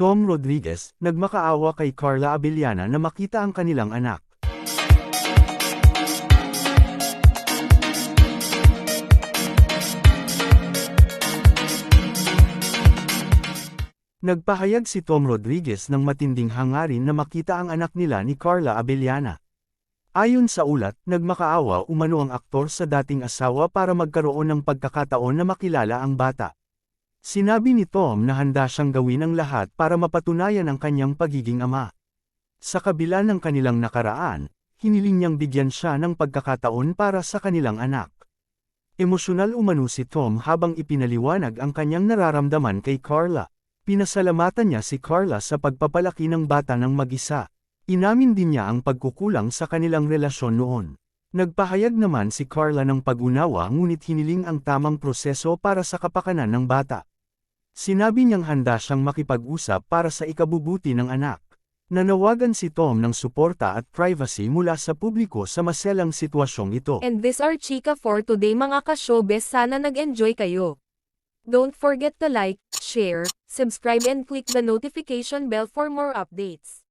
Tom Rodriguez, nagmakaawa kay Carla Abellana na makita ang kanilang anak. Nagpahayag si Tom Rodriguez ng matinding hangarin na makita ang anak nila ni Carla Abellana. Ayon sa ulat, nagmakaawa umano ang aktor sa dating asawa para magkaroon ng pagkakataon na makilala ang bata. Sinabi ni Tom na handa siyang gawin ang lahat para mapatunayan ang kanyang pagiging ama. Sa kabila ng kanilang nakaraan, hiniling niyang bigyan siya ng pagkakataon para sa kanilang anak. Emosyonal umano si Tom habang ipinaliwanag ang kanyang nararamdaman kay Carla. Pinasalamatan niya si Carla sa pagpapalaki ng bata ng mag-isa. Inamin din niya ang pagkukulang sa kanilang relasyon noon. Nagpahayag naman si Carla ng pag-unawa ngunit hiniling ang tamang proseso para sa kapakanan ng bata. Sinabi niyang handa siyang makipag-usap para sa ikabubuti ng anak. Nanawagan si Tom ng suporta at privacy mula sa publiko sa maselang sitwasyong ito. And this are chika for today mga ka-showbiz sana nag-enjoy kayo. Don't forget to like, share, subscribe and click the notification bell for more updates.